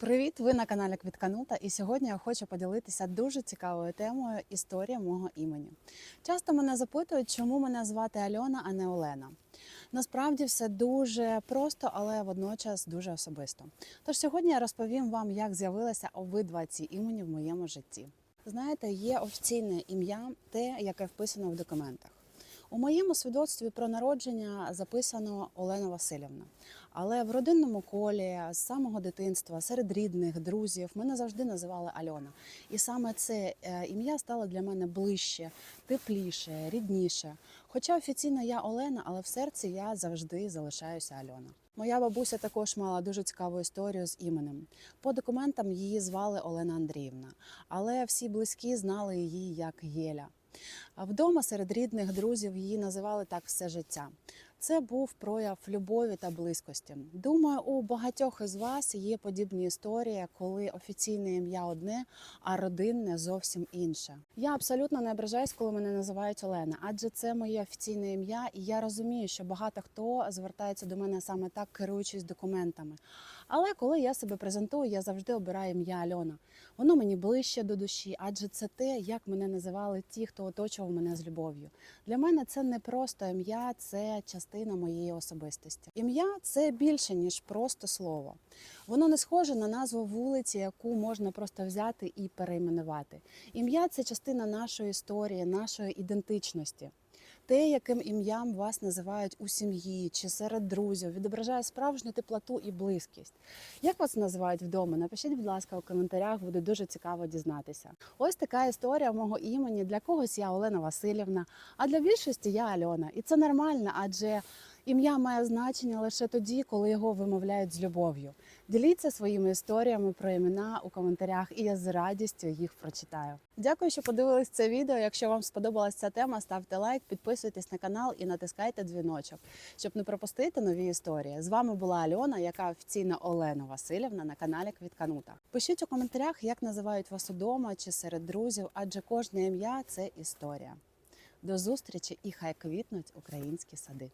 Привіт! Ви на каналі Квітканута, і сьогодні я хочу поділитися дуже цікавою темою історія мого імені. Часто мене запитують, чому мене звати Альона, а не Олена. Насправді все дуже просто, але водночас дуже особисто. Тож сьогодні я розповім вам, як з'явилися обидва ці імені в моєму житті. Знаєте, є офіційне ім'я, те, яке вписано в документах. У моєму свідоцтві про народження записано Олена Васильівна. Але в родинному колі з самого дитинства, серед рідних, друзів, мене завжди називали Альона. І саме це е, ім'я стало для мене ближче, тепліше, рідніше. Хоча офіційно я Олена, але в серці я завжди залишаюся Альона. Моя бабуся також мала дуже цікаву історію з іменем. По документам її звали Олена Андріївна, але всі близькі знали її як Єля. Вдома серед рідних друзів її називали так все життя. Це був прояв любові та близькості. Думаю, у багатьох із вас є подібні історії, коли офіційне ім'я одне, а родинне зовсім інше. Я абсолютно не ображаюсь, коли мене називають Олена, адже це моє офіційне ім'я, і я розумію, що багато хто звертається до мене саме так, керуючись документами. Але коли я себе презентую, я завжди обираю ім'я Альона. Воно мені ближче до душі, адже це те, як мене називали ті, хто оточував мене з любов'ю. Для мене це не просто ім'я, це частина моєї особистості. Ім'я це більше ніж просто слово. Воно не схоже на назву вулиці, яку можна просто взяти і перейменувати. Ім'я це частина нашої історії, нашої ідентичності. Те, яким ім'ям вас називають у сім'ї чи серед друзів, відображає справжню теплоту і близькість. Як вас називають вдома? Напишіть, будь ласка, у коментарях, буде дуже цікаво дізнатися. Ось така історія мого імені. Для когось я Олена Васильівна, а для більшості я Альона. І це нормально, адже ім'я має значення лише тоді, коли його вимовляють з любов'ю. Діліться своїми історіями про імена у коментарях, і я з радістю їх прочитаю. Дякую, що подивились це відео. Якщо вам сподобалася ця тема, ставте лайк, підписуйтесь на канал і натискайте дзвіночок, щоб не пропустити нові історії. З вами була Альона, яка офіційно Олена Васильівна на каналі Квітканута. Пишіть у коментарях, як називають вас удома чи серед друзів, адже кожне ім'я це історія. До зустрічі і хай квітнуть українські сади.